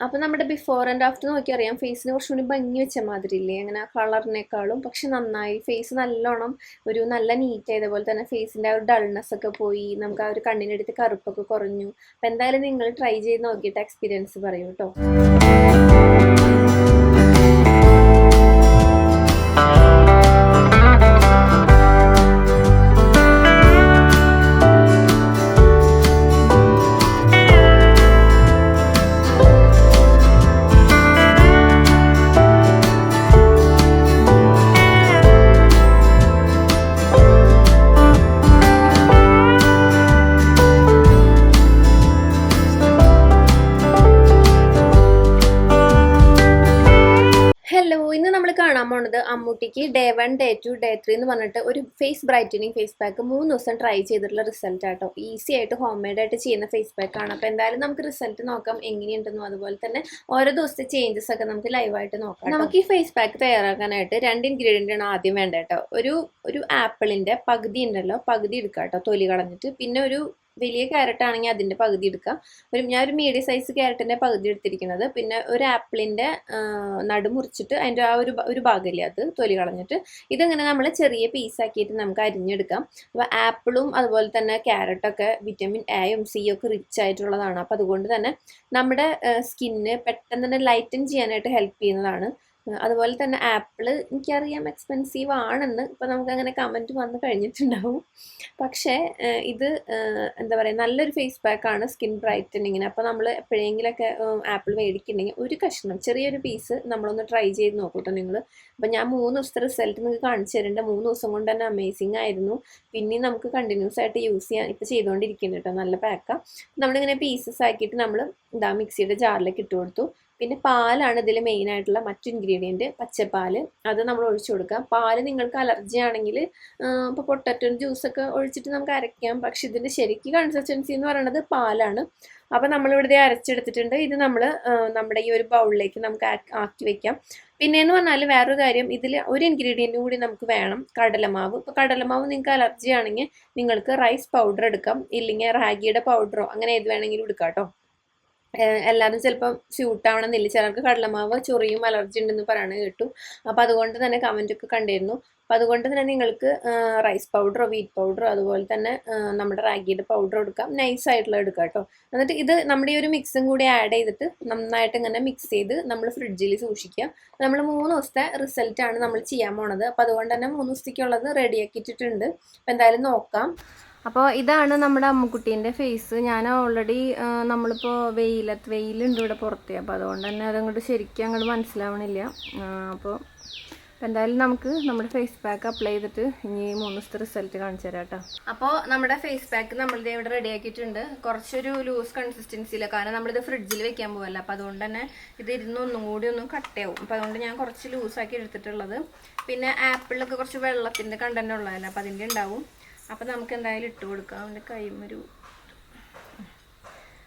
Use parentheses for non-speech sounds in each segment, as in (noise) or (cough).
അപ്പോൾ നമ്മുടെ before and after നോക്കി അറിയാം ഫേസിന് കുറച്ചുകൂടി ഭംഗി വെച്ച മാതിരി ഇല്ലേ അങ്ങനെ ആ കളറിനേക്കാളും പക്ഷെ നന്നായി. ഫേസ് നല്ലോണം ഒരു നല്ല നീറ്റ് ആയതുപോലെ തന്നെ ഫേസിന്റെ ആ ഒരു ഡൾനെസ് ഒക്കെ പോയി. നമുക്ക് ആ ഒരു കണ്ണിനടുത്ത് കറുപ്പൊക്കെ കുറഞ്ഞു. അപ്പോൾ എന്തായാലും നിങ്ങൾ ട്രൈ ചെയ്ത് നോക്കിയിട്ട് എക്സ്പീരിയൻസ് പറയൂ കേട്ടോ പോണത് അമ്മൂട്ടിക്ക് day one day two day three എന്ന് പറഞ്ഞിട്ട് ഒരു ഫേസ് ബ്രൈറ്റനിങ് ഫേസ് പാക്ക് മൂന്ന് ദിവസം ട്രൈ ചെയ്തിട്ടുള്ള റിസൾട്ട് ആട്ടോ. ഈസി ആയിട്ട് ഹോം മെയ്ഡ് ആയിട്ട് ചെയ്യുന്ന ഫേസ് പാക്ക് ആണ്. അപ്പോൾ എന്തായാലും നമുക്ക് റിസൾട്ട് നോക്കാം എങ്ങനെയുണ്ടെന്നും അതുപോലെ തന്നെ ഓരോ ദിവസത്തെ ചേഞ്ചസ് ഒക്കെ നമുക്ക് ലൈവായിട്ട് നോക്കാം നമുക്ക് ഈ ഫേസ് പാക്ക് തയ്യാറാക്കാനായിട്ട് രണ്ട് ഇൻഗ്രീഡിയന്റ് ആണ് ആദ്യം വേണ്ട കേട്ടോ ഒരു ഒരു ആപ്പിളിന്റെ പകുതി ഉണ്ടല്ലോ പകുതി എടുക്കാം കേട്ടോ തൊലി കളഞ്ഞിട്ട്. പിന്നെ ഒരു വലിയ ക്യാരറ്റ് ആണെങ്കിൽ അതിന്റെ പകുതി എടുക്കാം. ഒരു ഞാൻ ഒരു മീഡിയം സൈസ് ക്യാരറ്റിന്റെ പകുതി എടുത്തിരിക്കുന്നത്. പിന്നെ ഒരു ആപ്പിളിന്റെ നടു മുറിച്ചിട്ട് അതിന്റെ ആ ഒരു ഒരു ഭാഗമില്ലേ അത് തൊലി കളഞ്ഞിട്ട്. ഇതിങ്ങനെ നമ്മൾ ചെറിയ പീസാക്കിയിട്ട് നമുക്ക് അരിഞ്ഞെടുക്കാം. അപ്പോൾ ആപ്പിളും അതുപോലെ തന്നെ ക്യാരറ്റൊക്കെ വിറ്റമിൻ എയും സിയും ഒക്കെ റിച്ച് ആയിട്ടുള്ളതാണ്. അപ്പോൾ അതുകൊണ്ട് തന്നെ നമ്മുടെ സ്കിന്ന് പെട്ടെന്ന് തന്നെ ലൈറ്റൻ ചെയ്യാനായിട്ട് ഹെൽപ്പ് ചെയ്യുന്നതാണ്. അതുപോലെ തന്നെ ആപ്പിൾ എനിക്കറിയാം എക്സ്പെൻസീവ് ആണെന്ന്. ഇപ്പം നമുക്ക് അങ്ങനെ കമന്റ് വന്ന് കഴിഞ്ഞിട്ടുണ്ടാവും. പക്ഷേ ഇത് എന്താ പറയുക നല്ലൊരു ഫേസ് പാക്കാണ് സ്കിൻ ബ്രൈറ്റനിങ്ങിന് അപ്പോൾ നമ്മൾ എപ്പോഴെങ്കിലൊക്കെ ആപ്പിൾ മേടിക്കുന്നുണ്ടെങ്കിൽ ഒരു കഷ്ണം ചെറിയൊരു പീസ് നമ്മളൊന്ന് ട്രൈ ചെയ്ത് നോക്കൂട്ടോ നിങ്ങൾ അപ്പം ഞാൻ മൂന്ന് ദിവസത്തെ റിസൾട്ട് നിങ്ങൾക്ക് കാണിച്ചു തരുന്നുണ്ട് മൂന്ന് ദിവസം കൊണ്ട് തന്നെ അമേസിങ് ആയിരുന്നു. പിന്നെയും നമുക്ക് കണ്ടിന്യൂസ് ആയിട്ട് യൂസ് ചെയ്യാൻ ഇപ്പോൾ ചെയ്തുകൊണ്ടിരിക്കുന്നുണ്ട് കേട്ടോ നല്ല പാക്കാണ് നമ്മളിങ്ങനെ പീസസ് ആക്കിയിട്ട് നമ്മൾ ഇതാ മിക്സിയുടെ ജാറിലേക്ക് ഇട്ട് കൊടുത്തു. പിന്നെ പാലാണ് ഇതിൽ മെയിൻ ആയിട്ടുള്ള മറ്റു ഇൻഗ്രീഡിയന്റ് പച്ചപ്പാൽ. അത് നമ്മൾ ഒഴിച്ചു കൊടുക്കാം പാൽ നിങ്ങൾക്ക് അലർജി ആണെങ്കിൽ ഇപ്പോൾ പൊട്ടറ്റോ ജ്യൂസൊക്കെ ഒഴിച്ചിട്ട് നമുക്ക് അരയ്ക്കാം. പക്ഷെ ഇതിന്റെ ശരിക്കും കൺസിസ്റ്റൻസി എന്ന് പറയുന്നത് പാലാണ്. അപ്പോൾ നമ്മളിവിടെ അരച്ചെടുത്തിട്ടുണ്ട്. ഇത് നമ്മൾ നമ്മുടെ ഈ ഒരു ബൗളിലേക്ക് നമുക്ക് ആക്കി വെക്കാം. പിന്നെയെന്ന് പറഞ്ഞാൽ വേറൊരു കാര്യം ഇതിൽ ഒരു ഇൻഗ്രീഡിയന്റും കൂടി നമുക്ക് വേണം. കടലമാവ്. ഇപ്പോൾ കടലമാവ് നിങ്ങൾക്ക് അലർജി ആണെങ്കിൽ നിങ്ങൾക്ക് റൈസ് പൗഡർ എടുക്കാം. ഇല്ലെങ്കിൽ റാഗിയുടെ പൗഡറോ അങ്ങനെ ഏത് വേണമെങ്കിലും എടുക്കാം കേട്ടോ. എല്ലാവരും ചിലപ്പം സ്യൂട്ട് ആവണമെന്നില്ല. ചിലർക്ക് കടലമാവ് ചൊറിയും അലർജി ഉണ്ടെന്ന് പറയണത് കേട്ടു. അപ്പോൾ അതുകൊണ്ട് തന്നെ കമന്റൊക്കെ കണ്ടിരുന്നു. അപ്പം അതുകൊണ്ട് തന്നെ നിങ്ങൾക്ക് റൈസ് പൗഡറോ വീറ്റ് പൗഡറോ അതുപോലെ തന്നെ നമ്മുടെ റാഗിയുടെ പൗഡർ എടുക്കാം. നൈസ് ആയിട്ടുള്ള എടുക്കാം കേട്ടോ. എന്നിട്ട് ഇത് നമ്മുടെ ഈ ഒരു മിക്സും കൂടി ആഡ് ചെയ്തിട്ട് നന്നായിട്ട് ഇങ്ങനെ മിക്സ് ചെയ്ത് നമ്മൾ ഫ്രിഡ്ജിൽ സൂക്ഷിക്കുക. നമ്മൾ മൂന്ന് ദിവസത്തെ റിസൾട്ടാണ് നമ്മൾ ചെയ്യാൻ പോണത്. അപ്പോൾ അതുകൊണ്ട് തന്നെ മൂന്ന് ദിവസത്തേക്കുള്ളത് റെഡിയാക്കിയിട്ടുണ്ട് അപ്പോൾ എന്തായാലും നോക്കാം. അപ്പോൾ ഇതാണ് നമ്മുടെ അമ്മുക്കുട്ടീന്റെ ഫേസ് ഞാൻ ഓൾറെഡി നമ്മളിപ്പോൾ വെയിലത്ത് വെയിലുണ്ട് ഇവിടെ പുറത്ത്. അപ്പോൾ അതുകൊണ്ട് തന്നെ അതങ്ങോട്ട് ശരിക്കും അങ്ങോട്ട് മനസ്സിലാവണില്ല. അപ്പോൾ എന്തായാലും നമുക്ക് നമ്മുടെ ഫേസ് പാക്ക് അപ്ലൈ ചെയ്തിട്ട് ഇനി മൂന്ന് ദിവസത്തെ റിസൾട്ട് കാണിച്ചു തരാം കേട്ടോ. അപ്പോൾ നമ്മുടെ ഫേസ് പാക്ക് നമ്മളിത് ഇവിടെ റെഡി ആക്കിയിട്ടുണ്ട്. കുറച്ചൊരു ലൂസ് കൺസിസ്റ്റൻസിയില്ല കാരണം നമ്മളിത് ഫ്രിഡ്ജിൽ വെക്കാൻ പോകല്ല അപ്പോൾ അതുകൊണ്ട് തന്നെ ഇത് ഇരുന്ന് ഒന്നും കൂടി ഒന്നും കട്ടയാവും അപ്പോൾ അതുകൊണ്ട് ഞാൻ കുറച്ച് ലൂസാക്കി എടുത്തിട്ടുള്ളത്. പിന്നെ ആപ്പിളിലൊക്കെ കുറച്ച് വെള്ളത്തിന്റെ കണ്ടന്റ് ഉള്ളതല്ലേ. അപ്പോൾ അതിന്റെ ഉണ്ടാവും. അപ്പോൾ നമുക്ക് എന്തായാലും ഇട്ട് കൊടുക്കാം. അവന്റെ കൈമൊരു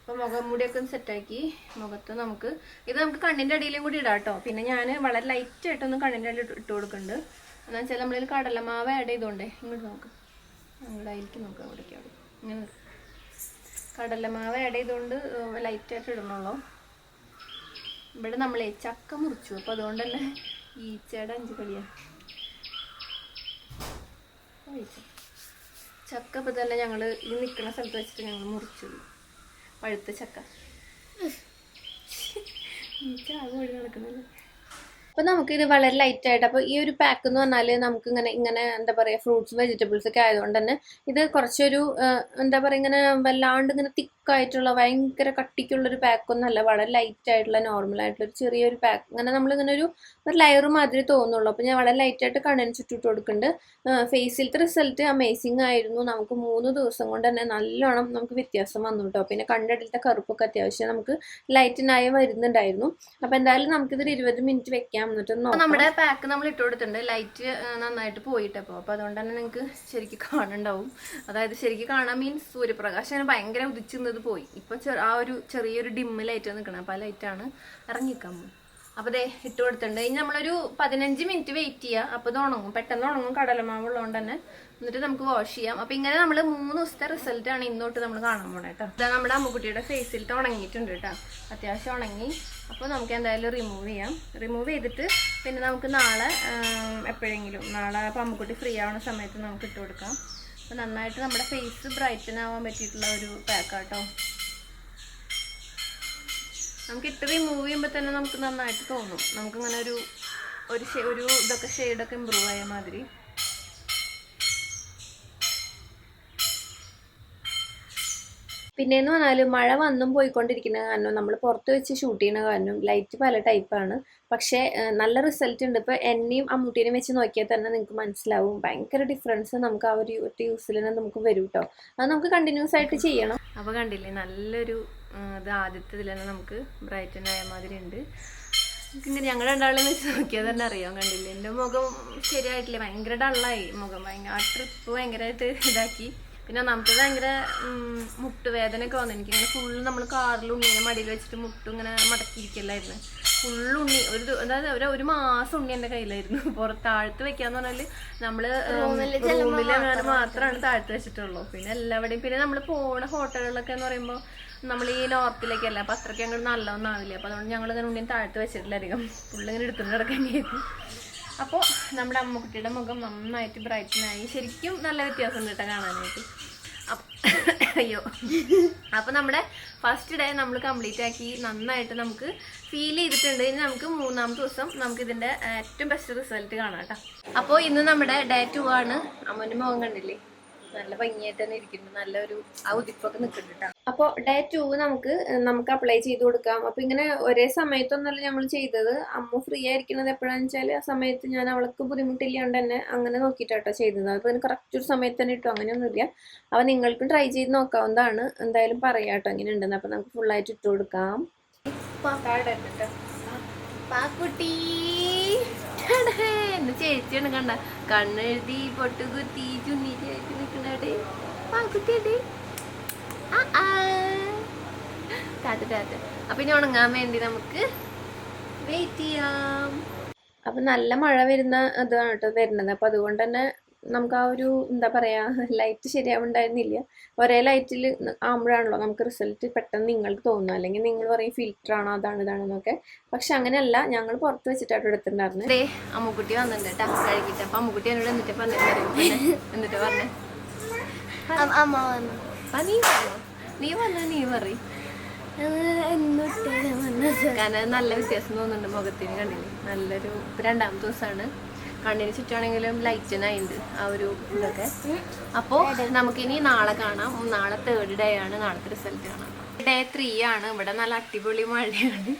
അപ്പോൾ മുഖം മുടിയൊക്കെ ഒന്ന് സെറ്റാക്കി മുഖത്ത് നമുക്ക് ഇത് നമുക്ക് കണ്ണിന്റെ അടിയിലും കൂടി ഇടാം കേട്ടോ പിന്നെ ഞാൻ വളരെ ലൈറ്റ് ആയിട്ടൊന്ന് കണ്ണിന്റെ അടിയിൽ ഇട്ട് കൊടുക്കുന്നുണ്ട് എന്താണെന്ന് വെച്ചാൽ നമ്മളിൽ കടലമാവ് ആഡ് ചെയ്തോണ്ടേ ഇങ്ങോട്ട് നോക്ക്. അങ്ങോട്ട് നമുക്ക് അവിടേക്ക് അവിടെ. ഇങ്ങനെ കടലമാവ് ആഡ് ചെയ്തുകൊണ്ട് ലൈറ്റായിട്ട് ഇടണുള്ളൂ. ഇവിടെ നമ്മളെ ചക്ക മുറിച്ചു. അപ്പോൾ അതുകൊണ്ട് തന്നെ ഈച്ചയുടെ അഞ്ച് കളിയാണ് ചക്ക ഇപ്പം തന്നെ ഞങ്ങൾ ഈ നിൽക്കുന്ന സ്ഥലത്ത് വെച്ചിട്ട് ഞങ്ങൾ മുറിച്ചു പഴുത്ത ചക്ക. ഈച്ച ആകെ ഓടി അപ്പോൾ നമുക്കിത് വളരെ ലൈറ്റ് ആയിട്ട് അപ്പോൾ ഈ ഒരു പാക്ക് എന്ന് പറഞ്ഞാൽ നമുക്ക് ഇങ്ങനെ ഇങ്ങനെ എന്താ പറയുക ഫ്രൂട്ട്സ് വെജിറ്റബിൾസ് ഒക്കെ ആയതുകൊണ്ട് തന്നെ ഇത് കുറച്ചൊരു എന്താ പറയുക ഇങ്ങനെ വല്ലാണ്ട് ഇങ്ങനെ തിക്കായിട്ടുള്ള ഭയങ്കര കട്ടിക്കുള്ളൊരു പാക്കൊന്നല്ല വളരെ ലൈറ്റ് ആയിട്ടുള്ള നോർമൽ ആയിട്ടുള്ള ഒരു ചെറിയൊരു പാക്ക് അങ്ങനെ നമ്മളിങ്ങനെ ഒരു ഒരു ലെയർ മാതിരി തോന്നുള്ളൂ. അപ്പോൾ ഞാൻ വളരെ ലൈറ്റായിട്ട് കണ്ണിന് ചുറ്റിട്ട് കൊടുക്കുന്നുണ്ട് ഫേസിലത്തെ റിസൾട്ട് അമേസിങ് ആയിരുന്നു. നമുക്ക് മൂന്ന് ദിവസം കൊണ്ട് തന്നെ നല്ലോണം നമുക്ക് വ്യത്യാസം വന്നു കേട്ടോ പിന്നെ കണ്ണടിലത്തെ കറുപ്പൊക്കെ അത്യാവശ്യം നമുക്ക് ലൈറ്റിനായി വരുന്നുണ്ടായിരുന്നു. അപ്പോൾ എന്തായാലും നമുക്കിതൊരു ഇരുപത് മിനിറ്റ് വെക്കാം. എന്നിട്ട് നമ്മുടെ പാക്ക് നമ്മൾ ഇട്ട് കൊടുത്തിട്ടുണ്ട്. ലൈറ്റ് നന്നായിട്ട് പോയിട്ട്. അപ്പോൾ അതുകൊണ്ട് തന്നെ നിങ്ങൾക്ക് ശരിക്കും കാണുന്നുണ്ടാവും. അതായത് ശരിക്കും കാണാൻ മീൻസ് സൂര്യപ്രകാശം ഭയങ്കര ഉദിച്ചു നിന്നത് പോയി. ഇപ്പൊ ആ ഒരു ചെറിയൊരു ഡിമ്മ് ലൈറ്റ് നിൽക്കണം അപ്പോൾ ആ ലൈറ്റാണ് ഇറങ്ങിക്കാൻ പോകും അപ്പോൾ ദേ ഇട്ട് കൊടുത്തിട്ടുണ്ട്. ഇനി നമ്മളൊരു പതിനഞ്ച് മിനിറ്റ് വെയിറ്റ് ചെയ്യുക അപ്പോൾ ഇത് ഉണങ്ങും. പെട്ടെന്ന് ഉണങ്ങും. കടലമാവ് ഉള്ളതുകൊണ്ട് തന്നെ എന്നിട്ട് നമുക്ക് വാഷ് ചെയ്യാം. അപ്പോൾ ഇങ്ങനെ നമ്മൾ മൂന്ന് ദിവസത്തെ ആണ് ഇന്നോട്ട് നമ്മൾ കാണാൻ പോണേ കേട്ടോ. ഇതാ നമ്മുടെ അമ്മുക്കുട്ടിയുടെ ഫേസിൽ ഉണങ്ങിയിട്ടുണ്ട് കേട്ടോ. അത്യാവശ്യം ഉണങ്ങി. അപ്പോൾ നമുക്ക് എന്തായാലും റിമൂവ് ചെയ്യാം. റിമൂവ് ചെയ്തിട്ട് പിന്നെ നമുക്ക് നാളെ എപ്പോഴെങ്കിലും. നാളെ അമ്മുക്കുട്ടി ഫ്രീ ആവുന്ന സമയത്ത് നമുക്ക് ഇട്ട് കൊടുക്കാം. നന്നായിട്ട് നമ്മുടെ ഫേസ് ബ്രൈറ്റൻ ആവാൻ പറ്റിയിട്ടുള്ള ഒരു പാക്കാട്ടോ നമുക്ക് ഇട്ട് റിമൂവ് ചെയ്യുമ്പോൾ തന്നെ നമുക്ക് നന്നായിട്ട് തോന്നും. നമുക്കിങ്ങനെ ഒരു ഒരു ഒരു ഇതൊക്കെ ഷെയ്ഡൊക്കെ ഇമ്പ്രൂവ് ആയ മാതിരി. പിന്നെയെന്ന് പറഞ്ഞാൽ മഴ വന്നും പോയിക്കൊണ്ടിരിക്കുന്ന കാരണം നമ്മൾ പുറത്ത് വെച്ച് ഷൂട്ട് ചെയ്യുന്ന കാരണം ലൈറ്റ് പല ടൈപ്പാണ് പക്ഷേ നല്ല റിസൾട്ട് ഉണ്ട് ഇപ്പോൾ എന്നെയും അമ്മൂട്ടീനെയും വെച്ച് നോക്കിയാൽ തന്നെ നിങ്ങൾക്ക് മനസ്സിലാവും. ഭയങ്കര ഡിഫറൻസ് നമുക്ക് ആ ഒരു ഒറ്റ യൂസിൽ തന്നെ നമുക്ക് വരും കേട്ടോ അത് നമുക്ക് കണ്ടിന്യൂസ് ആയിട്ട് ചെയ്യണം. അപ്പോൾ കണ്ടില്ലേ നല്ലൊരു ഇത് ആദ്യത്തെ ഇതിൽ തന്നെ നമുക്ക് ബ്രൈറ്റൻ ആയ മാതിരി ഉണ്ട് ഇങ്ങനെ ഞങ്ങൾ രണ്ടാളും വെച്ച് നോക്കിയാൽ തന്നെ അറിയാം കണ്ടില്ലേ. എന്റെ മുഖം ശരിയായിട്ടില്ല. ഭയങ്കര ഡള്ളായി മുഖം ഭയങ്കര ആ ട്രിപ്പ് ഭയങ്കരമായിട്ട് ഇതാക്കി. പിന്നെ നമുക്ക് ഭയങ്കര മുട്ടുവേദനയൊക്കെ വന്നു. എനിക്കിങ്ങനെ ഫുള്ള് നമ്മൾ കാറിൽ ഉണ്ണീനെ മടിയിൽ വെച്ചിട്ട് മുട്ടും ഇങ്ങനെ മടക്കിയിരിക്കലായിരുന്നു. ഫുള്ള് ഉണ്ണി ഒരു അതായത് ഒരു ഒരു മാസം ഉണ്ണി എന്റെ കയ്യിലായിരുന്നു. (laughs) പുറത്ത് താഴ്ത്ത് വെക്കാന്ന് പറഞ്ഞാൽ നമ്മൾ റൂമിൽ മാത്രമാണ് താഴ്ത്ത് വെച്ചിട്ടുള്ളൂ. പിന്നെ എല്ലാവിടെയും പിന്നെ നമ്മൾ പോണ ഹോട്ടലുകളിലൊക്കെ എന്ന് പറയുമ്പോൾ നമ്മൾ ഈ നോർത്തിലേക്കല്ല അപ്പം അത്രയ്ക്ക് അങ്ങോട്ട് നല്ലതൊന്നാവില്ല അപ്പൊ അതുകൊണ്ട് ഞങ്ങൾ ഇങ്ങനെ ഉണ്ണിയും താഴ്ത്ത് വെച്ചിട്ടില്ല അധികം. ഫുള്ള് ഇങ്ങനെ എടുത്തുകൊണ്ട് കിടക്കാനായിരുന്നു അപ്പോൾ നമ്മുടെ അമ്മക്കുട്ടിയുടെ മുഖം നന്നായിട്ട് ബ്രൈറ്റനായി ശരിക്കും നല്ല വ്യത്യാസമുണ്ട് കേട്ടോ കാണാനായിട്ട്. അയ്യോ. അപ്പോൾ നമ്മുടെ ഫസ്റ്റ് ഡേ നമ്മൾ കംപ്ലീറ്റ് ആക്കി നന്നായിട്ട് നമുക്ക് ഫീൽ ചെയ്തിട്ടുണ്ട്. ഇനി നമുക്ക് മൂന്നാമത്തെ ദിവസം നമുക്ക് ഇതിന്റെ ഏറ്റവും ബെസ്റ്റ് റിസൾട്ട് കാണാം കേട്ടോ. അപ്പോൾ ഇന്ന് നമ്മുടെ ഡേ ടു ആണ്. അമ്മന്റെ മുഖം കണ്ടില്ലേ? നല്ല ഭംഗിയായിട്ട് തന്നെ ഇരിക്കുന്നു. നല്ലൊരു ആ ഉതിപ്പൊക്കെ നിൽക്കുന്നുണ്ട് അപ്പൊ ഡേ ടു നമുക്ക് നമുക്ക് അപ്ലൈ ചെയ്ത് കൊടുക്കാം. അപ്പോൾ ഇങ്ങനെ ഒരേ സമയത്തൊന്നല്ല നമ്മൾ ചെയ്തത്. അമ്മ ഫ്രീ ആയിരിക്കുന്നത് എപ്പോഴാണെന്ന് വെച്ചാൽ ആ സമയത്ത് ഞാൻ അവൾക്ക് ബുദ്ധിമുട്ടില്ലാണ്ട് തന്നെ അങ്ങനെ നോക്കിയിട്ടാട്ടോ ചെയ്തത്. അപ്പോൾ അതിന് കറക്റ്റ് ഒരു സമയത്ത് തന്നെ ഇട്ടു. അങ്ങനെയൊന്നുമില്ല. അപ്പോൾ നിങ്ങൾക്കും ട്രൈ ചെയ്ത് നോക്കാവുന്നതാണ്. എന്തായാലും പറയാം കേട്ടോ എങ്ങനെ ഉണ്ടെന്ന് അപ്പോൾ നമുക്ക് ഫുള്ളായിട്ട് ഇട്ട് കൊടുക്കാം. പാക്കുട്ടി. എന്റെ ചേച്ചിയാണ് കണ്ട. കണ്ണെഴുതി പൊട്ടുകുത്തി ചുന്നിട്ടായിട്ട് നിൽക്കണേ പാക്കുട്ടിയുടെ ടാറ്റ ടാറ്റ അപ്പൊ ഇനി ഉണങ്ങാൻ വേണ്ടി നമുക്ക് വെയിറ്റ് ചെയ്യാം. അപ്പൊ നല്ല മഴ വരുന്ന ഇതാണ് കേട്ടോ വരുന്നത്. അപ്പൊ അതുകൊണ്ട് തന്നെ നമുക്ക് ആ ഒരു എന്താ പറയാ ലൈറ്റ് ശരിയാവുണ്ടായിരുന്നില്ല. ഒരേ ലൈറ്റിൽ ആകുമ്പോഴാണല്ലോ നമുക്ക് റിസൾട്ട് പെട്ടെന്ന് നിങ്ങൾക്ക് തോന്നുന്നു അല്ലെങ്കിൽ നിങ്ങൾ പറയും ഫിൽറ്റർ ആണോ അതാണ് ഇതാണെന്നൊക്കെ പക്ഷെ അങ്ങനെയല്ല ഞങ്ങൾ പുറത്ത് വെച്ചിട്ടാണ് എടുത്തിട്ടുണ്ടായിരുന്നത് ദേ അമ്മുക്കുട്ടി വന്നിട്ടുണ്ട് കേട്ടോ കഴുകിട്ട് അപ്പൊ അമ്മുക്കുട്ടി എന്നോട് എന്നിട്ട് പറഞ്ഞു എന്നിട്ട് പറഞ്ഞേ. അമ്മ വന്നു. ആ, നീ പറഞ്ഞോ നീ പറഞ്ഞ നീ പറയും. കാരണം നല്ല വ്യത്യാസം തോന്നുന്നുണ്ട് മുഖത്തിന് കണ്ടില്ലേ? നല്ലൊരു രണ്ടാമത്തെ ദിവസമാണ്. കണ്ണിന് ചുറ്റാണെങ്കിലും ലൈറ്റനായിട്ടുണ്ട് ആ ഒരു ഇതൊക്കെ. അപ്പോൾ നമുക്കിനി നാളെ കാണാം. നാളെ തേർഡ് ഡേ ആണ്. നാളത്തെ റിസൾട്ട് കാണാം ഡേ ത്രീ ആണ്. ഇവിടെ നല്ല അടിപൊളി മഴയാണ്.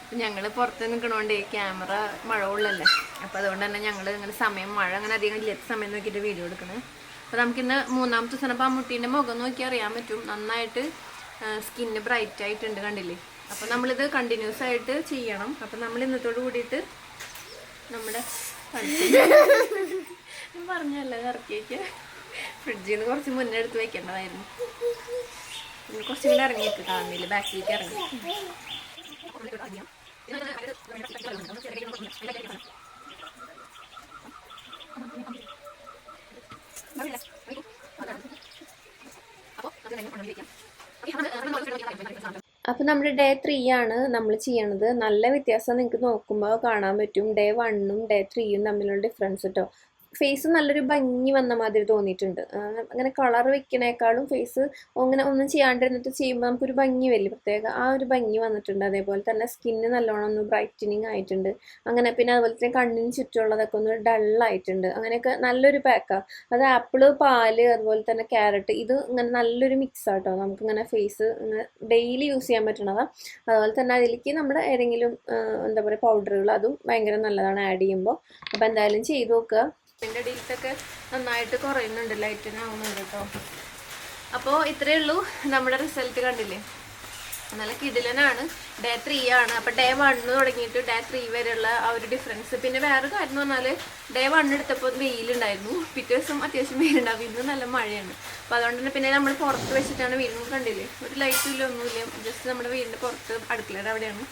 അപ്പം ഞങ്ങൾ പുറത്ത് നിൽക്കണോണ്ട് ക്യാമറ മഴ ഉള്ളല്ലേ അപ്പോൾ അതുകൊണ്ട് തന്നെ ഞങ്ങൾ ഇങ്ങനെ സമയം മഴ അങ്ങനെ അധികം ഇല്ലാത്ത സമയം നോക്കിയിട്ട് വീഡിയോ എടുക്കണേ. അപ്പോൾ നമുക്കിന്ന് മൂന്നാമത്തെ ദിവസം അപ്പോൾ മുട്ടീന്റെ മുഖം നോക്കി അറിയാൻ പറ്റും. നന്നായിട്ട് സ്കിന്ന് ബ്രൈറ്റ് ആയിട്ടുണ്ട് കണ്ടില്ലേ? അപ്പോൾ നമ്മളിത് കണ്ടിന്യൂസ് ആയിട്ട് ചെയ്യണം. അപ്പോൾ നമ്മൾ ഇന്നത്തോട് കൂടിയിട്ട് നമ്മുടെ ഞാൻ പറഞ്ഞല്ലോ ഇറക്കിയേക്ക് ഫ്രിഡ്ജിൽ നിന്ന് കുറച്ച് മുന്നേ എടുത്ത് വെക്കേണ്ടതായിരുന്നു പിന്നെ കുറച്ചും കൂടെ ഇറങ്ങിയിട്ട് കാണുന്നില്ല ബാക്കിലേക്ക് ഇറങ്ങി അപ്പോൾ നമ്മുടെ ഡേ ത്രീ ആണ് നമ്മൾ ചെയ്യണത്. നല്ല വ്യത്യാസം നിങ്ങൾക്ക് നോക്കുമ്പോൾ കാണാൻ പറ്റും. ഡേ വണ്ണും ഡേ ത്രീയും തമ്മിലുള്ള ഡിഫറൻസ് കേട്ടോ ഫേസ് നല്ലൊരു ഭംഗി വന്ന മാതിരി തോന്നിയിട്ടുണ്ട്. അങ്ങനെ കളർ വെക്കണേക്കാളും ഫേസ് അങ്ങനെ ഒന്നും ചെയ്യാണ്ടിരുന്നിട്ട് ചെയ്യുമ്പോൾ നമുക്കൊരു ഭംഗി വരില്ല? പ്രത്യേക ആ ഒരു ഭംഗി വന്നിട്ടുണ്ട്. അതേപോലെ തന്നെ സ്കിന്ന് നല്ലോണം ഒന്ന് ബ്രൈറ്റനിങ് ആയിട്ടുണ്ട്. അങ്ങനെ പിന്നെ അതുപോലെ തന്നെ കണ്ണിന് ചുറ്റുമുള്ളതൊക്കെ ഒന്ന് ഡള്ളായിട്ടുണ്ട് അങ്ങനെയൊക്കെ നല്ലൊരു പാക്കാണ് അത് ആപ്പിൾ പാൽ അതുപോലെ തന്നെ ക്യാരറ്റ് ഇത് ഇങ്ങനെ നല്ലൊരു മിക്സ് ആട്ടോ നമുക്കിങ്ങനെ ഫേസ് ഡെയിലി യൂസ് ചെയ്യാൻ പറ്റണതാണ് അതുപോലെ തന്നെ അതിലേക്ക് നമ്മുടെ ഏതെങ്കിലും എന്താ പറയുക പൗഡറുകൾ അതും ഭയങ്കര നല്ലതാണ് ആഡ് ചെയ്യുമ്പോൾ അപ്പോൾ എന്തായാലും ചെയ്ത് നോക്കുക. ഇതിന്റെ അടിയിലത്തൊക്കെ നന്നായിട്ട് കുറയുന്നുണ്ട് ലൈറ്റിന് ആവുന്നുണ്ട് കേട്ടോ അപ്പോൾ ഇത്രയേ ഉള്ളൂ നമ്മുടെ റിസൾട്ട് കണ്ടില്ലേ? നല്ല കിടിലനാണ്. ഡേ ത്രീ ആണ്. അപ്പോൾ ഡേ വണ്ണ് തുടങ്ങിയിട്ട് ഡേ ത്രീ വരെയുള്ള ആ ഒരു ഡിഫറൻസ് പിന്നെ വേറെ കാര്യം എന്ന് പറഞ്ഞാൽ ഡേ വൺ എടുത്തപ്പോൾ വെയിലുണ്ടായിരുന്നു. പിറ്റേ ദിവസം അത്യാവശ്യം വെയിലുണ്ടാവും ഇന്ന് നല്ല മഴയാണ്. അപ്പോൾ അതുകൊണ്ട് തന്നെ പിന്നെ നമ്മൾ പുറത്ത് വെച്ചിട്ടാണ് വീടിന് കണ്ടില്ലേ? ഒരു ലൈറ്റും ഇല്ല ഒന്നുമില്ല. ജസ്റ്റ് നമ്മുടെ വീടിന്റെ പുറത്ത് അടുക്കളയുടെ അവിടെയാണ്.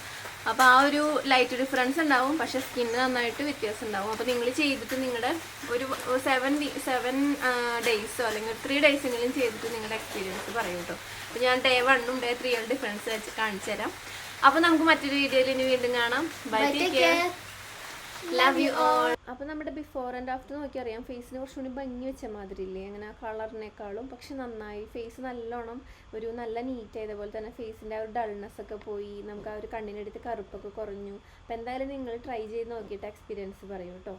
അപ്പോൾ ആ ഒരു ലൈറ്റ് ഡിഫറൻസ് ഉണ്ടാവും പക്ഷെ സ്കിന്ന് നന്നായിട്ട് വ്യത്യാസം ഉണ്ടാവും. അപ്പോൾ നിങ്ങൾ ചെയ്തിട്ട് നിങ്ങളുടെ ഒരു സെവൻ സെവൻ ഡേയ്സോ അല്ലെങ്കിൽ ത്രീ ഡേയ്സെങ്കിലും ചെയ്തിട്ട് നിങ്ങളുടെ എക്സ്പീരിയൻസ് പറയും കേട്ടോ അപ്പോൾ ഞാൻ ഡേ വണ്ണും ഡേ ത്രീയുടെ ഡിഫറൻസ് വെച്ച് കാണിച്ചു തരാം അപ്പോൾ നമുക്ക് മറ്റൊരു വീഡിയോയിൽ ഇനി വീണ്ടും കാണാം. Bye take care. Love you all അപ്പൊ നമ്മുടെ ബിഫോർ ആൻഡ് ആഫ്റ്റർ നോക്കി അറിയാം ഫേസിന് കുറച്ചുകൂടി ഭംഗി വെച്ച മാതിരി ഇല്ലേ അങ്ങനെ ആ കളറിനേക്കാളും പക്ഷെ നന്നായി. ഫേസ് നല്ലോണം ഒരു നല്ല നീറ്റ് ആയതുപോലെ തന്നെ ഫേസിന്റെ ആ ഒരു ഡൾനെസ് ഒക്കെ പോയി. നമുക്ക് ആ ഒരു കണ്ണിനടുത്ത് കറുപ്പൊക്കെ കുറഞ്ഞു. അപ്പൊ എന്തായാലും നിങ്ങൾ ട്രൈ ചെയ്ത് നോക്കിയിട്ട് എക്സ്പീരിയൻസ് പറയൂ കേട്ടോ